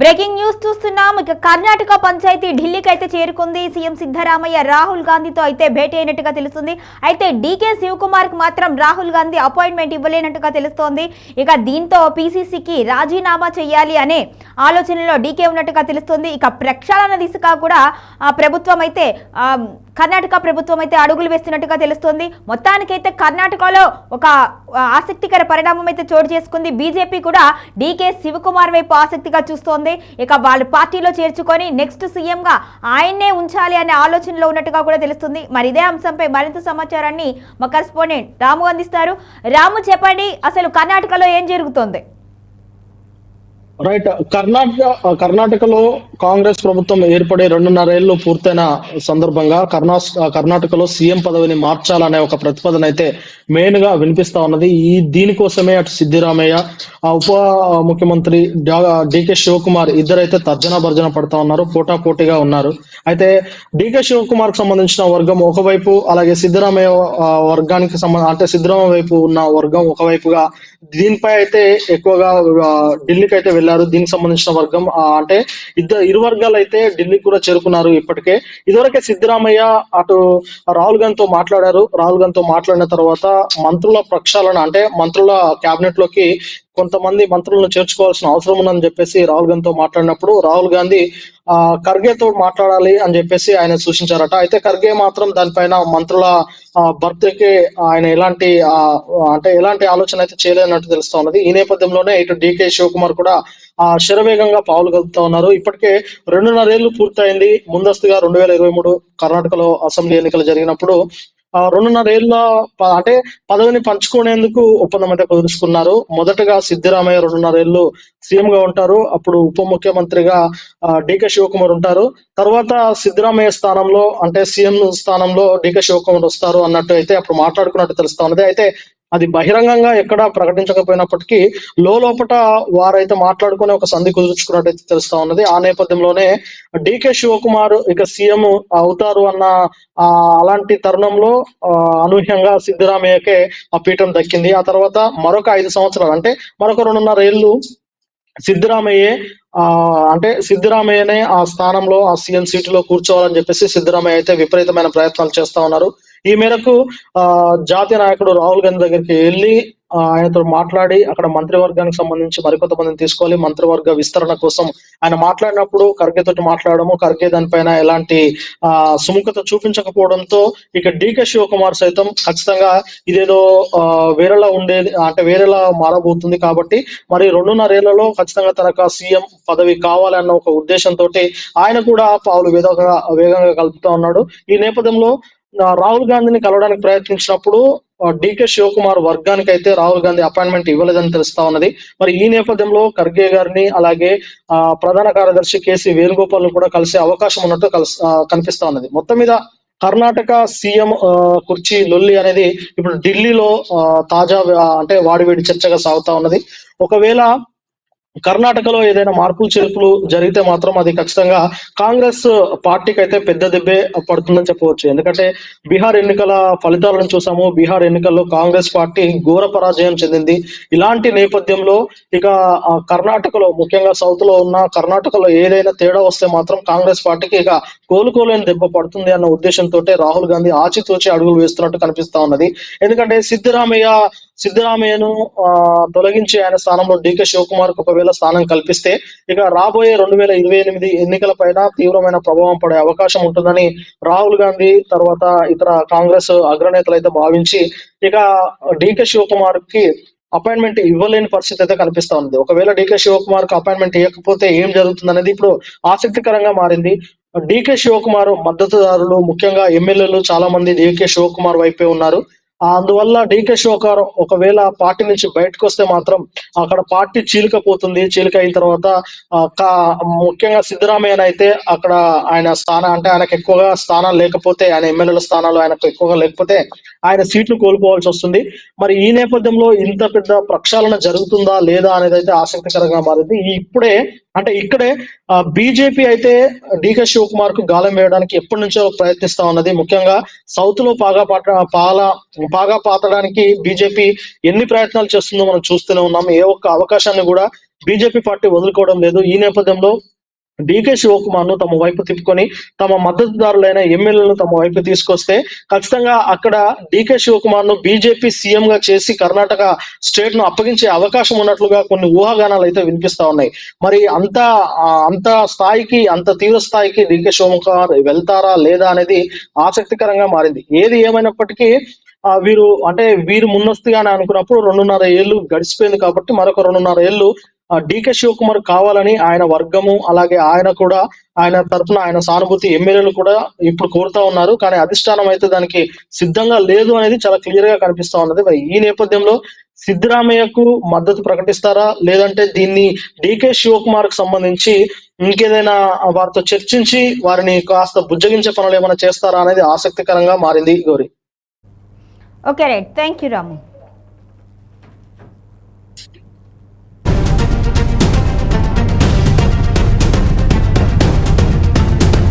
Breaking news చూస్తున్నాం. ఇక కర్ణాటక పంచాయతీ ఢిల్లీకి అయితే చేరుకుంది. సీఎం సిద్ధరామయ్య రాహుల్ గాంధీతో అయితే భేటీ అయినట్టుగా తెలుస్తుంది. అయితే డీకే శివకుమార్కి మాత్రం రాహుల్ గాంధీ అపాయింట్మెంట్ ఇవ్వలేనట్టుగా తెలుస్తోంది. ఇక దీంతో పీసీసీకి రాజీనామా చేయాలి అనే ఆలోచనలో డీకే ఉన్నట్టుగా తెలుస్తుంది. ఇక ప్రక్షాళన దిశగా కూడా ప్రభుత్వం అయితే కర్ణాటక ప్రభుత్వం అయితే అడుగులు వేస్తున్నట్టుగా తెలుస్తోంది. మొత్తానికైతే కర్ణాటకలో ఒక ఆసక్తికర పరిణామం అయితే చోటు చేసుకుంది. బీజేపీ కూడా డీకే శివకుమార్ వైపు ఆసక్తిగా చూస్తోంది. ఇక వాళ్ళ పార్టీలో చేర్చుకొని నెక్స్ట్ సీఎంగా ఆయన్నే ఉంచాలి అనే ఆలోచనలో ఉన్నట్టుగా కూడా తెలుస్తుంది. మరి ఇదే అంశంపై మరింత సమాచారాన్ని మా కరెస్పాండెంట్ రాము అందిస్తారు. రాము చెప్పండి అసలు కర్ణాటకలో ఏం జరుగుతోంది? రైట్ కర్ణాటక కర్ణాటకలో కాంగ్రెస్ ప్రభుత్వం ఏర్పడి రెండున్నరేళ్ళు పూర్తయిన సందర్భంగా కర్ణా కర్ణాటకలో సీఎం పదవిని మార్చాలనే ఒక ప్రతిపాదన అయితే మెయిన్గా వినిపిస్తా ఉన్నది. ఈ దీనికోసమే అటు సిద్దిరామయ్య ఉప ముఖ్యమంత్రి డికే శివకుమార్ ఇద్దరైతే తర్జన భర్జన పడతా ఉన్నారు పోటా పోటీగా ఉన్నారు. అయితే డికే శివకుమార్కు సంబంధించిన వర్గం ఒకవైపు అలాగే సిద్ధరామయ్య వర్గానికి సంబంధ అంటే సిద్ధరామయ్య వైపు ఉన్న వర్గం ఒకవైపుగా దీనిపై అయితే ఎక్కువగా ఢిల్లీకి అయితే వెళ్ళారు దీనికి సంబంధించిన వర్గం అంటే ఇద్దరు ఇరు వర్గాలు అయితే ఢిల్లీ కూడా చేరుకున్నారు ఇప్పటికే. ఇదివరకే సిద్ధరామయ్య అటు రాహుల్ గాంధీతో మాట్లాడారు. రాహుల్ గాంధీతో మాట్లాడిన తర్వాత మంత్రుల ప్రక్షాళన అంటే మంత్రుల క్యాబినెట్లోకి కొంతమంది మంత్రులను చేర్చుకోవాల్సిన అవసరం ఉందని చెప్పేసి రాహుల్ గాంధీతో మాట్లాడినప్పుడు రాహుల్ గాంధీ ఆ ఖర్గేతో మాట్లాడాలి అని చెప్పేసి ఆయన సూచించారట. అయితే ఖర్గే మాత్రం దానిపైన మంత్రుల భర్తీకి ఆయన ఎలాంటి ఆ, అంటే ఎలాంటి ఆలోచన అయితే చేయలేనట్టు తెలుస్తా ఉన్నది. ఈ నేపథ్యంలోనే ఇటు డికే శివకుమార్ కూడా ఆ శరవేగంగా పావులు కలుపుతా ఉన్నారు. ఇప్పటికే రెండున్నరేళ్ళు పూర్తయింది. ముందస్తుగా రెండు వేల ఇరవై మూడు కర్ణాటకలో అసెంబ్లీ ఎన్నికలు జరిగినప్పుడు ఆ రెండున్నరేళ్ళ అంటే పదవిని పంచుకునేందుకు ఒప్పందం అయితే కుదుర్చుకున్నారు. మొదటగా సిద్దిరామయ్య రెండున్నరేళ్ళు సీఎం గా ఉంటారు. అప్పుడు ఉప ముఖ్యమంత్రిగా డికే శివకుమార్ ఉంటారు. తర్వాత సిద్ధిరామయ్య స్థానంలో అంటే సీఎం స్థానంలో డికే శివకుమార్ వస్తారు అన్నట్టు అయితే అప్పుడు మాట్లాడుకున్నట్టు తెలుస్తా ఉన్నది. అయితే అది బహిరంగంగా ఎక్కడా ప్రకటించకపోయినప్పటికీ లోపట వారైతే మాట్లాడుకునే ఒక సంధి కుదుర్చుకున్నట్టయితే తెలుస్తా ఉన్నది. ఆ నేపథ్యంలోనే డికే శివకుమార్ ఇక సీఎం అవుతారు అన్న ఆ అలాంటి తరుణంలో అనూహ్యంగా సిద్ధరామయ్యకే ఆ పీఠం దక్కింది. ఆ తర్వాత మరొక ఐదు సంవత్సరాలు అంటే మరొక రెండున్నర ఏళ్ళు సిద్ధరామయ్యే ఆ అంటే సిద్ధరామయ్యనే ఆ స్థానంలో ఆ సీఎం సీటులో కూర్చోవాలని చెప్పేసి సిద్ధరామయ్య అయితే విపరీతమైన ప్రయత్నాలు చేస్తా ఉన్నారు. ఈ మేరకు ఆ జాతీయ నాయకుడు రాహుల్ గాంధీ దగ్గరికి వెళ్ళి ఆయనతో మాట్లాడి అక్కడ మంత్రివర్గానికి సంబంధించి మరికొంతమందిని తీసుకోవాలి. మంత్రివర్గ విస్తరణ కోసం ఆయన మాట్లాడినప్పుడు ఖర్గే తోటి మాట్లాడము ఖర్గే దానిపైన ఎలాంటి ఆ సుముఖత చూపించకపోవడంతో ఇక డికే శివకుమార్ సైతం ఖచ్చితంగా ఇదేదో ఆ, వేరేలా ఉండేది అంటే వేరేలా మారబోతుంది కాబట్టి మరి రెండున్నరేళ్ళలో ఖచ్చితంగా తనకు సీఎం పదవి కావాలన్న ఒక ఉద్దేశంతో ఆయన కూడా పావులు వేగంగా వేగంగా కలుపుతా ఉన్నాడు. ఈ నేపథ్యంలో రాహుల్ గాంధీని కలవడానికి ప్రయత్నించినప్పుడు డికే శివకుమార్ వర్గానికి అయితే రాహుల్ గాంధీ అపాయింట్మెంట్ ఇవ్వలేదని తెలుస్తా ఉన్నది. మరి ఈ నేపథ్యంలో ఖర్గే గారిని అలాగే ఆ, ప్రధాన కార్యదర్శి కేసీ వేణుగోపాల్ కూడా కలిసే అవకాశం ఉన్నట్టు కలిసి కనిపిస్తా ఉన్నది. మొత్తం మీద కర్ణాటక సీఎం ఆ, కుర్చీ లొల్లి అనేది ఇప్పుడు ఢిల్లీలో తాజా అంటే వాడివేడి చర్చగా సాగుతా ఉన్నది. ఒకవేళ కర్ణాటకలో ఏదైనా మార్పులు చేర్పులు జరిగితే మాత్రం అది ఖచ్చితంగా కాంగ్రెస్ పార్టీకి అయితే పెద్ద దెబ్బే పడుతుందని చెప్పవచ్చు. ఎందుకంటే బీహార్ ఎన్నికల ఫలితాలను చూసాము. బీహార్ ఎన్నికల్లో కాంగ్రెస్ పార్టీ ఘోర పరాజయం చెందింది. ఇలాంటి నేపథ్యంలో ఇక కర్ణాటకలో ముఖ్యంగా సౌత్లో ఉన్న కర్ణాటకలో ఏదైనా తేడా వస్తే మాత్రం కాంగ్రెస్ పార్టీకి ఇక కోలుకోలేని దెబ్బ పడుతుంది అన్న ఉద్దేశంతో రాహుల్ గాంధీ ఆచితూచి అడుగులు వేస్తున్నట్టు కనిపిస్తా ఉన్నది. ఎందుకంటే సిద్ధరామయ్య సిద్ధరామయ్యను ఆ, తొలగించి ఆయన స్థానంలో డికే శివకుమార్కు ఒకవేళ స్థానం కల్పిస్తే ఇక రాబోయే రెండు వేల ఇరవై ఎనిమిది ఎన్నికల పైన తీవ్రమైన ప్రభావం పడే అవకాశం ఉంటుందని రాహుల్ గాంధీ తర్వాత ఇతర కాంగ్రెస్ అగ్రనేతలు అయితే భావించి ఇక డికే శివకుమార్కి అపాయింట్మెంట్ ఇవ్వలేని పరిస్థితి అయితే కనిపిస్తా ఉంది. ఒకవేళ డికే శివకుమార్కు అపాయింట్మెంట్ ఇవ్వకపోతే ఏం జరుగుతుంది అనేది ఇప్పుడు ఆసక్తికరంగా మారింది. డికే శివకుమార్ మద్దతుదారులు ముఖ్యంగా ఎమ్మెల్యేలు చాలా మంది డికే శివకుమార్ వైపే ఉన్నారు. అందువల్ల డీకే శివకుమార్ ఒకవేళ పార్టీ నుంచి బయటకు వస్తే మాత్రం అక్కడ పార్టీ చీలికపోతుంది. చీలిక అయిన తర్వాత ముఖ్యంగా సిద్ధరామయ్య అయితే అక్కడ ఆయన స్థానం అంటే ఆయనకు ఎక్కువగా స్థానాలు లేకపోతే ఆయన ఎమ్మెల్యేల స్థానాలు ఆయనకు ఎక్కువగా లేకపోతే ఆయన సీట్లు కోల్పోవాల్సి వస్తుంది. మరి ఈ నేపథ్యంలో ఇంత పెద్ద ప్రక్షాళన జరుగుతుందా లేదా అనేది అయితే ఆసక్తికరంగా మారింది. ఇప్పుడే అంటే ఇక్కడే బీజేపీ అయితే డికే శివకుమార్కు గాలం వేయడానికి ఎప్పటి నుంచో ప్రయత్నిస్తా ఉన్నది. ముఖ్యంగా సౌత్లో పాగా పాట పాల పాగా పాతడానికి బీజేపీ ఎన్ని ప్రయత్నాలు చేస్తుందో మనం చూస్తూనే ఉన్నాం. ఏ ఒక్క అవకాశాన్ని కూడా బీజేపీ పార్టీ వదులుకోవడం లేదు. ఈ నేపథ్యంలో డీకే శివకుమార్ను తమ వైపు తిప్పుకొని తమ మద్దతుదారులైన ఎమ్మెల్యేలను తమ వైపు తీసుకొస్తే ఖచ్చితంగా అక్కడ డీకే శివకుమార్ను బీజేపీ సీఎం గా చేసి కర్ణాటక స్టేట్ను అప్పగించే అవకాశం ఉన్నట్లుగా కొన్ని ఊహాగానాలు అయితే వినిపిస్తా ఉన్నాయి. మరి అంత అంత స్థాయికి అంత తీవ్ర స్థాయికి డీకే శివకుమార్ వెళ్తారా లేదా అనేది ఆసక్తికరంగా మారింది. ఏది ఏమైనప్పటికీ వీరు అంటే వీరు ముందస్తుగానే అనుకున్నప్పుడు రెండున్నర ఏళ్ళు గడిచిపోయింది కాబట్టి మరొక రెండున్నర ఏళ్ళు డికే శివకుమార్ కావాలని ఆయన వర్గము అలాగే ఆయన కూడా ఆయన తరఫున ఆయన సానుభూతి ఎమ్మెల్యేలు కూడా ఇప్పుడు కోరుతా ఉన్నారు. కానీ అధిష్టానం అయితే దానికి సిద్ధంగా లేదు అనేది చాలా క్లియర్గా కనిపిస్తా ఉన్నది. మరి ఈ నేపథ్యంలో సిద్ధరామయ్యకు మద్దతు ప్రకటిస్తారా? లేదంటే దీన్ని డికే శివకుమార్కు సంబంధించి ఇంకేదైనా వారితో చర్చించి వారిని కాస్త బుజ్జగించే పనులు ఏమైనా చేస్తారా అనేది ఆసక్తికరంగా మారింది Gauri. Okay right thank you Ramu